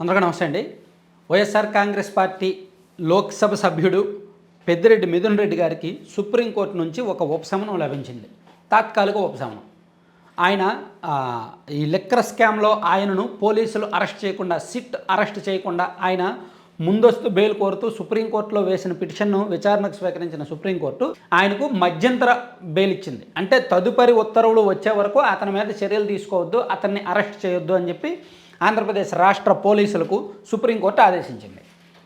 అందరికీ నమస్తే అండి. వైఎస్ఆర్ కాంగ్రెస్ పార్టీ లోక్సభ సభ్యుడు పెద్దిరెడ్డి మిథున్ రెడ్డి గారికి సుప్రీంకోర్టు నుంచి ఒక ఉపశమనం లభించింది. తాత్కాలిక ఉపశమనం. ఆయన ఈ లిక్కర్ స్కామ్లో ఆయనను పోలీసులు అరెస్ట్ చేయకుండా సిట్ అరెస్ట్ చేయకుండా ఆయన ముందస్తు బెయిల్ కోరుతూ సుప్రీంకోర్టులో వేసిన పిటిషన్ను విచారణకు స్వీకరించిన సుప్రీంకోర్టు ఆయనకు మధ్యంతర బెయిల్ ఇచ్చింది. అంటే తదుపరి ఉత్తర్వులు వచ్చే వరకు అతని మీద చర్యలు తీసుకోవద్దు అతన్ని అరెస్ట్ చేయొద్దు అని చెప్పి ఆంధ్రప్రదేశ్ రాష్ట్ర పోలీసులకు సుప్రీంకోర్టు ఆదేశించింది.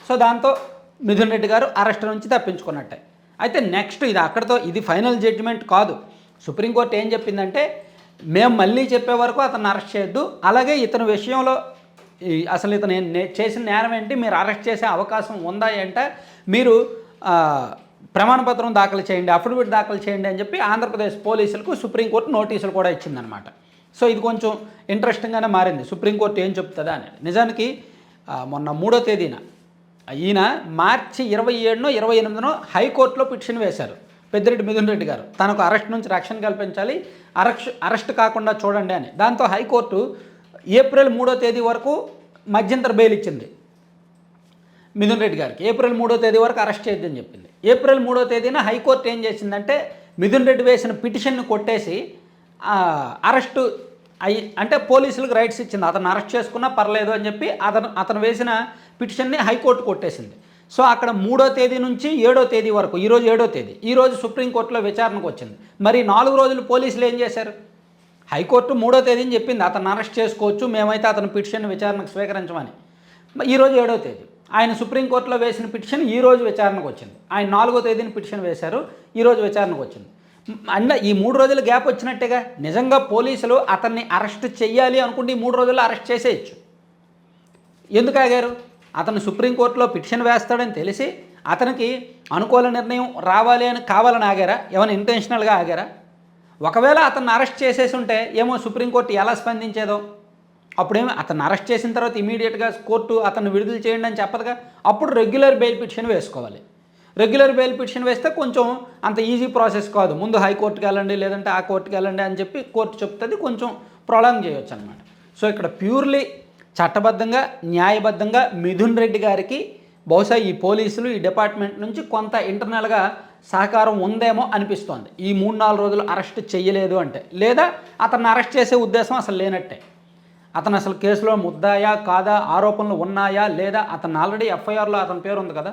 సో దాంతో మిథున్ రెడ్డి గారు అరెస్ట్ నుంచి తప్పించుకున్నట్టే. అయితే నెక్స్ట్ ఇది అక్కడితో ఇది ఫైనల్ జడ్జిమెంట్ కాదు. సుప్రీంకోర్టు ఏం చెప్పిందంటే మేము మళ్ళీ చెప్పే వరకు అతను అరెస్ట్ చేయొద్దు. అలాగే ఇతని విషయంలో ఈ అసలు ఇతను నే- చేసిన నేరం ఏంటి? మీరు అరెస్ట్ చేసే అవకాశం ఉందా అంటే మీరు ప్రమాణపత్రం ప్రమాణ పత్రం దాఖలు చేయండి అఫిడవిట్ దాఖలు చేయండి అని చెప్పి ఆంధ్రప్రదేశ్ పోలీసులకు సుప్రీంకోర్టు నోటీసులు కూడా ఇచ్చిందనమాట సో ఇది కొంచెం ఇంట్రెస్టింగ్గానే మారింది. సుప్రీంకోర్టు ఏం చెప్తుందా అని. నిజానికి మొన్న మూడో తేదీన ఈయన మార్చి ఇరవై ఏడునో ఇరవై ఎనిమిదినో హైకోర్టులో పిటిషన్ వేశారు. పెద్దిరెడ్డి మిథున్ రెడ్డి గారు. తనకు అరెస్ట్ నుంచి రక్షణ కల్పించాలి. అరెస్ట్ అరెస్ట్ కాకుండా చూడండి అని. దాంతో హైకోర్టు ఏప్రిల్ మూడో తేదీ వరకు మధ్యంతర బెయిల్ ఇచ్చింది. మిథున్ రెడ్డి గారికి. ఏప్రిల్ మూడో తేదీ వరకు అరెస్ట్ చేయొద్దని చెప్పింది. ఏప్రిల్ మూడో తేదీన హైకోర్టు ఏం చేసిందంటే మిథున్ రెడ్డి వేసిన పిటిషన్ను కొట్టేసి అరెస్టు అయ్యి అంటే పోలీసులకు రైట్స్ ఇచ్చింది. అతను అరెస్ట్ చేసుకున్నా పర్లేదు అని చెప్పి అతను అతను వేసిన పిటిషన్ని హైకోర్టు కొట్టేసింది. సో అక్కడ మూడో తేదీ నుంచి ఏడో తేదీ వరకు ఈరోజు ఏడో తేదీ ఈరోజు సుప్రీంకోర్టులో విచారణకు వచ్చింది. మరి నాలుగు రోజులు పోలీసులు ఏం చేశారు? హైకోర్టు మూడో తేదీని చెప్పింది. అతను అరెస్ట్ చేసుకోవచ్చు మేమైతే అతని పిటిషన్ విచారణకు స్వీకరించమని. ఈరోజు ఏడో తేదీ. ఆయన సుప్రీంకోర్టులో వేసిన పిటిషన్ ఈరోజు విచారణకు వచ్చింది. ఆయన నాలుగో తేదీని పిటిషన్ వేశారు ఈరోజు విచారణకు వచ్చింది. అన్న ఈ మూడు రోజులు గ్యాప్ వచ్చినట్టేగా. నిజంగా పోలీసులు అతన్ని అరెస్ట్ చెయ్యాలి అనుకుంటే ఈ మూడు రోజుల్లో అరెస్ట్ చేసేయచ్చు. ఎందుకు ఆగారు? అతను సుప్రీంకోర్టులో పిటిషన్ వేస్తాడని తెలిసి అతనికి అనుకూల నిర్ణయం రావాలి అని కావాలని ఆగారా? ఏమైనా ఇంటెన్షనల్గా ఆగారా? ఒకవేళ అతన్ని అరెస్ట్ చేసేసి ఉంటే ఏమో సుప్రీంకోర్టు ఎలా స్పందించేదో? అప్పుడేమో అతను అరెస్ట్ చేసిన తర్వాత ఇమీడియట్గా కోర్టు అతన్ని విడుదల చేయండి అని చెప్పదుగా? అప్పుడు రెగ్యులర్ బెయిల్ పిటిషన్ వేసుకోవాలి. రెగ్యులర్ బెయిల్ పిటిషన్ వేస్తే కొంచెం అంత ఈజీ ప్రాసెస్ కాదు. ముందు హైకోర్టుకి వెళ్ళండి లేదంటే ఆ కోర్టుకి వెళ్ళండి అని చెప్పి కోర్టు చెప్తుంది కొంచెం ప్రొలాంగ్ చేయొచ్చు అనమాట సో ఇక్కడ ప్యూర్లీ చట్టబద్ధంగా న్యాయబద్ధంగా మిథున్ రెడ్డి గారికి బహుశా ఈ పోలీసులు ఈ డిపార్ట్మెంట్ నుంచి కొంత ఇంటర్నల్గా సహకారం ఉందేమో అనిపిస్తోంది. ఈ మూడు నాలుగు రోజులు అరెస్ట్ చేయలేదు అంటే. లేదా అతన్ని అరెస్ట్ చేసే ఉద్దేశం అసలు లేనట్టే. అతను అసలు కేసులో ముద్దాయా కాదా ఆరోపణలు ఉన్నాయా లేదా అతను ఆల్రెడీ ఎఫ్ఐఆర్లో అతని పేరు ఉంది కదా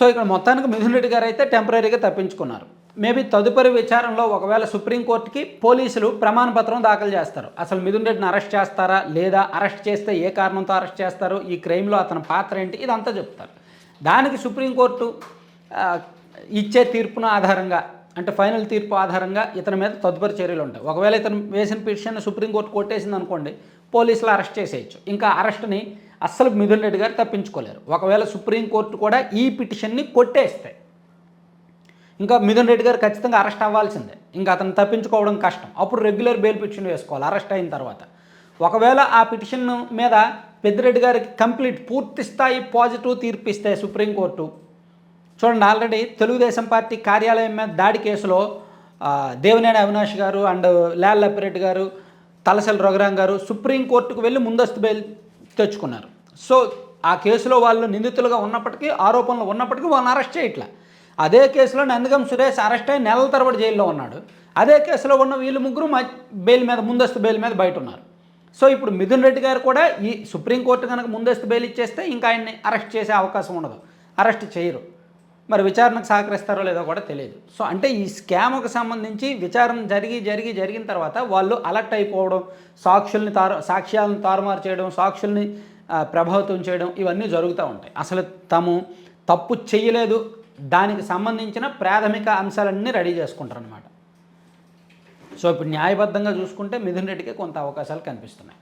సో ఇక్కడ మొత్తానికి మిథున్ రెడ్డి గారు అయితే టెంపరీగా తప్పించుకున్నారు. మేబీ తదుపరి విచారణలో ఒకవేళ సుప్రీంకోర్టుకి పోలీసులు ప్రమాణపత్రం దాఖలు చేస్తారు. అసలు మిథున్ రెడ్డిని అరెస్ట్ చేస్తారా? లేదా అరెస్ట్ చేస్తే ఏ కారణంతో అరెస్ట్ చేస్తారు? ఈ క్రైమ్లో అతని పాత్ర ఏంటి? ఇదంతా చెప్తారు. దానికి సుప్రీంకోర్టు ఇచ్చే తీర్పున ఆధారంగా అంటే ఫైనల్ తీర్పు ఆధారంగా ఇతని మీద తదుపరి చర్యలు ఉంటాయి. ఒకవేళ ఇతను వేసిన పిటిషన్ సుప్రీంకోర్టు కొట్టేసింది అనుకోండి పోలీసులు అరెస్ట్ చేసేయచ్చు. ఇంకా అరెస్ట్ని అస్సలు మిథున్ రెడ్డి గారు తప్పించుకోలేరు. ఒకవేళ సుప్రీంకోర్టు కూడా ఈ పిటిషన్ని కొట్టేస్తే ఇంకా మిథున్ రెడ్డి గారు ఖచ్చితంగా అరెస్ట్ అవ్వాల్సిందే. ఇంకా అతను తప్పించుకోవడం కష్టం. అప్పుడు రెగ్యులర్ బెయిల్ పిటిషన్ వేసుకోవాలి అరెస్ట్ అయిన తర్వాత. ఒకవేళ ఆ పిటిషన్ మీద పెద్దిరెడ్డి గారికి కంప్లీట్ పూర్తి స్థాయి పాజిటివ్ తీర్పిస్తే సుప్రీంకోర్టు చూడండి ఆల్రెడీ తెలుగుదేశం పార్టీ కార్యాలయం మీద దాడి కేసులో దేవినేని అవినాష్ గారు అండ్ లాల్ లప్పిరెడ్డి గారు తలసల రఘురాం గారు సుప్రీంకోర్టుకు వెళ్ళి ముందస్తు బెయిల్ తెచ్చుకున్నారు. సో ఆ కేసులో వాళ్ళు నిందితులుగా ఉన్నప్పటికీ ఆరోపణలు ఉన్నప్పటికీ వాళ్ళని అరెస్ట్ చేయట్లే. అదే కేసులో నందగం సురేష్ అరెస్ట్ అయి నెలల తరబడి జైల్లో ఉన్నాడు. అదే కేసులో ఉన్న వీళ్ళు ముగ్గురు బెయిల్ మీద ముందస్తు బెయిల్ మీద బయట ఉన్నారు సో ఇప్పుడు మిథున్ రెడ్డి గారు కూడా ఈ సుప్రీంకోర్టు కనుక ముందస్తు బెయిల్ ఇచ్చేస్తే ఇంకా ఆయన్ని అరెస్ట్ చేసే అవకాశం ఉండదు. అరెస్ట్ చేయరు. మరి విచారణకు సహకరిస్తారో లేదో కూడా తెలియదు. సో అంటే ఈ స్కామ్కు సంబంధించి విచారణ జరిగి జరిగి జరిగిన తర్వాత వాళ్ళు అలర్ట్ అయిపోవడం సాక్షుల్ని తారు సాక్ష్యాలను తారుమారు చేయడం సాక్షుల్ని ప్రభావితం చేయడం ఇవన్నీ జరుగుతూ ఉంటాయి. అసలు తాము తప్పు చేయలేదు దానికి సంబంధించిన ప్రాథమిక అంశాలన్నీ రెడీ చేసుకుంటారు అనమాట సో ఇప్పుడు న్యాయబద్ధంగా చూసుకుంటే మిథున్ రెడ్డికి కొంత అవకాశాలు కనిపిస్తున్నాయి.